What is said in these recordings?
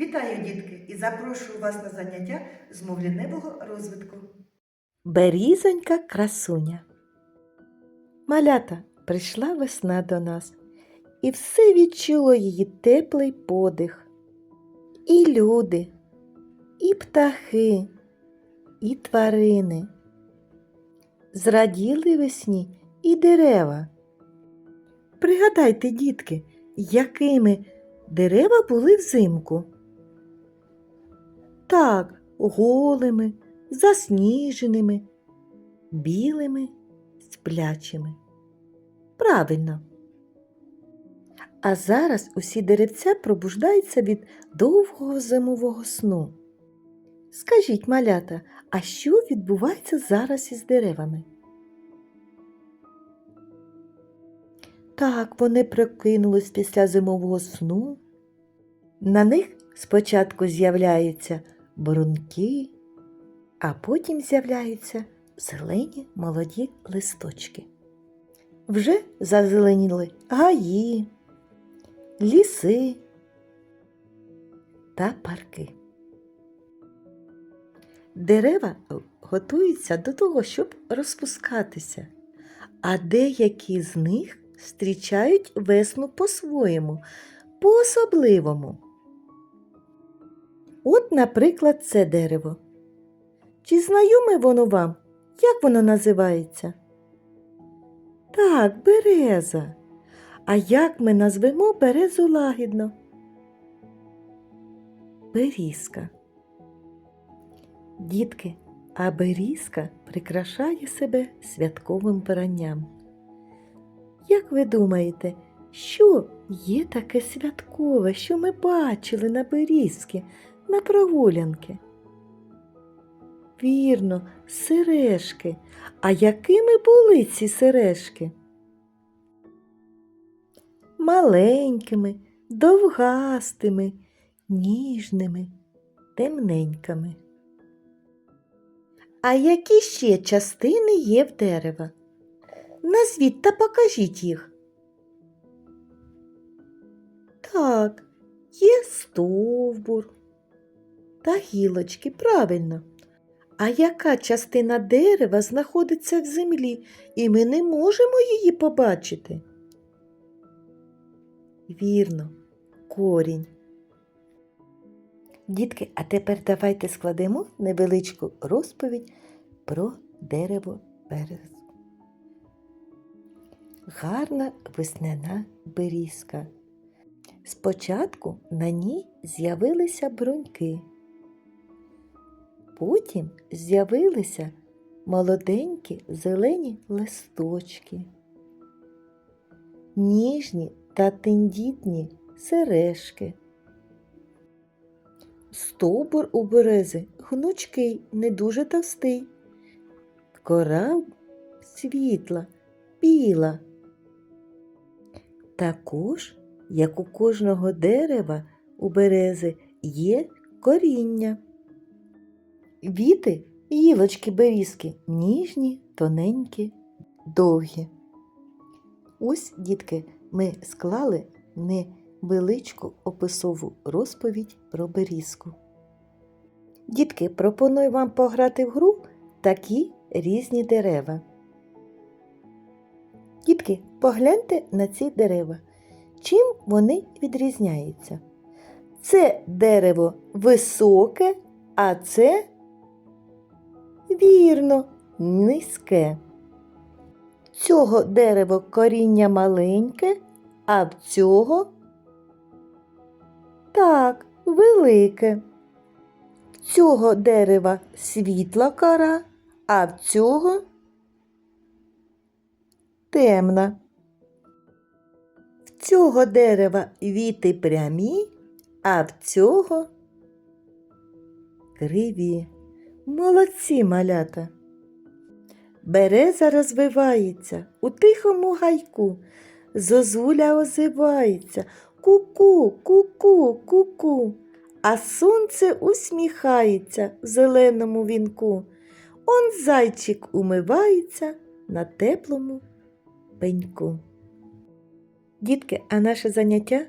Вітаю, дітки, і запрошую вас на заняття з мовляневого розвитку. Берізонька красуня. Малята прийшла весна до нас, і все відчуло її теплий подих. І люди, і птахи, і тварини. Зраділи весні і дерева. Пригадайте, дітки, якими дерева були взимку. Так, голими, засніженими, білими, сплячими. Правильно. А зараз усі деревця пробуждаються від довгого зимового сну. Скажіть, малята, а що відбувається зараз із деревами? Так, вони прокинулись після зимового сну. На них спочатку з'являються бруньки, а потім з'являються зелені молоді листочки. Вже зазеленіли гаї, ліси та парки. Дерева готуються до того, щоб розпускатися, а деякі з них зустрічають весну по-своєму, по-особливому. От, наприклад, це дерево. Чи знайоме воно вам? Як воно називається? Так, береза. А як ми назвемо березу лагідно? Берізка. Дітки, а берізка прикрашає себе святковим вбранням. Як ви думаєте, що є таке святкове, що ми бачили на берізки, на прогулянки? Вірно, сережки. А якими були ці сережки? Маленькими, довгастими, ніжними, темненькими. А які ще частини є в дерева? Назвіть та покажіть їх. Так, є стовбур та гілочки, правильно. А яка частина дерева знаходиться в землі, і ми не можемо її побачити? Вірно, корінь. Дітки, а тепер давайте складемо невеличку розповідь про дерево березу. Гарна весняна берізка. Спочатку на ній з'явилися бруньки. Потім з'явилися молоденькі зелені листочки, ніжні та тендітні сережки. Стовбур у берези гнучкий, не дуже товстий. Кора світла, біла. Також, як у кожного дерева у берези, є коріння. Віти гілочки берізки ніжні, тоненькі, довгі. Ось, дітки, ми склали невеличку описову розповідь про берізку. Дітки, пропоную вам пограти в гру такі різні дерева. Дітки, погляньте на ці дерева. Чим вони відрізняються? Це дерево високе, а це Вірно, низьке. Цього дерева коріння маленьке, а в цього так, велике. В цього дерева світла кора, а в цього темна. В цього дерева віти прямі, а в цього криві. Молодці малята. Береза розвивається у тихому гайку, зозуля озивається, ку-ку, ку-ку, ку-ку, а сонце усміхається в зеленому вінку. Он зайчик умивається на теплому пеньку. Дітки, а наше заняття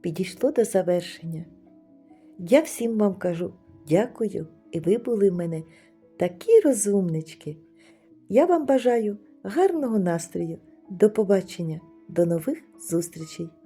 підійшло до завершення. Я всім вам кажу дякую, і ви були в мене такі розумнички. Я вам бажаю гарного настрою. До побачення, до нових зустрічей!